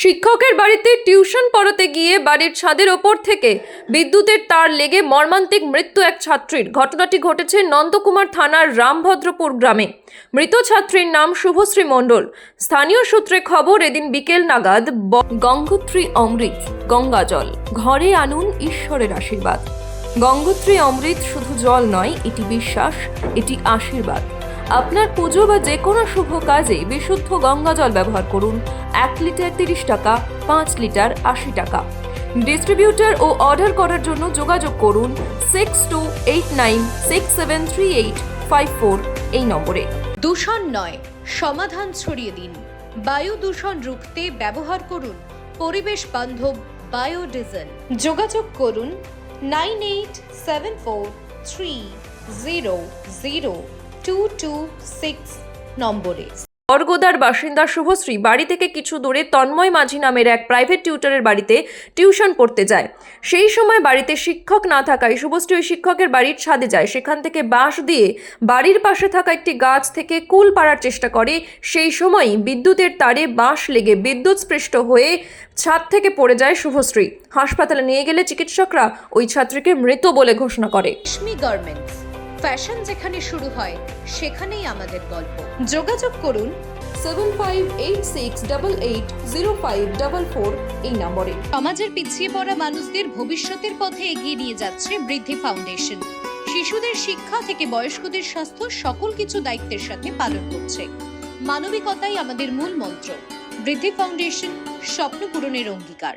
শিক্ষকের বাড়িতে টিউশন পড়াতে গিয়ে বাড়ির ছাদের ওপর থেকে বিদ্যুতের তার লেগে মর্মান্তিক মৃত্যু এক ছাত্রীর। ঘটনাটি ঘটেছে নন্দকুমার থানার রামভদ্রপুর গ্রামে। মৃত ছাত্রীর নাম শুভশ্রী মণ্ডল। স্থানীয় সূত্রে খবর, এদিন বিকেল নাগাদ গঙ্গোত্রী অমৃত, গঙ্গাজল, ঘরে আনুন ঈশ্বরের আশীর্বাদ। গঙ্গোত্রী অমৃত শুধু জল নয়, এটি বিশ্বাস, এটি আশীর্বাদ। আপনার পুজো বা যে কোনো শুভ কাজে বিশুদ্ধ গঙ্গা জল ব্যবহার করুন। এক লিটার তিরিশ টাকা, পাঁচ লিটার আশি টাকা। ডিস্ট্রিবিউটার ও অর্ডার করার জন্য যোগাযোগ করুন six two eight nine six seven three eight five four এই নম্বরে। দূষণ নয়, সমাধান ছড়িয়ে দিন। বায়ু দূষণ রুখতে ব্যবহার করুন পরিবেশ বান্ধব বায়োডিজেল যোগাযোগ করুন nine eight seven four three zero zero. Two two six নম্বরে। বরগোদার বাসিন্দা শুভশ্রী বাড়ি থেকে কিছু দূরে তন্ময় মাঝি নামের এক প্রাইভেট টিউটরের বাড়িতে টিউশন পড়তে যায়। সেই সময় বাড়িতে শিক্ষক না থাকায় শুভশ্রী ওই শিক্ষকের বাড়ির ছাদে যায়। সেখান থেকে বাঁশ দিয়ে বাড়ির পাশে থাকা একটি গাছ থেকে কুল পাড়ার চেষ্টা করে। সেই সময়ই বিদ্যুতের তারে বাঁশ লেগে বিদ্যুৎ স্পৃষ্ট হয়ে ছাদ থেকে পড়ে যায় শুভশ্রী। হাসপাতালে নিয়ে গেলে চিকিৎসকরা ওই ছাত্রীকে মৃত বলে ঘোষণা করে। গার্মেন্টস। ফ্যাশন যেখানে শুরু হয় সেখানেই আমাদের গল্প। যোগাযোগ করুন seven five eight six double eight zero five double four এই নম্বরে। সমাজের পিছিয়ে পড়া মানুষদের ভবিষ্যতের পথে এগিয়ে নিয়ে যাচ্ছে বৃদ্ধি ফাউন্ডেশন। শিশুদের শিক্ষা থেকে বয়স্কদের স্বাস্থ্য সকল কিছু দায়িত্বের সাথে পালন করছে। মানবিকতাই আমাদের মূল মন্ত্র। বৃদ্ধি ফাউন্ডেশন স্বপ্ন পূরণের অঙ্গীকার।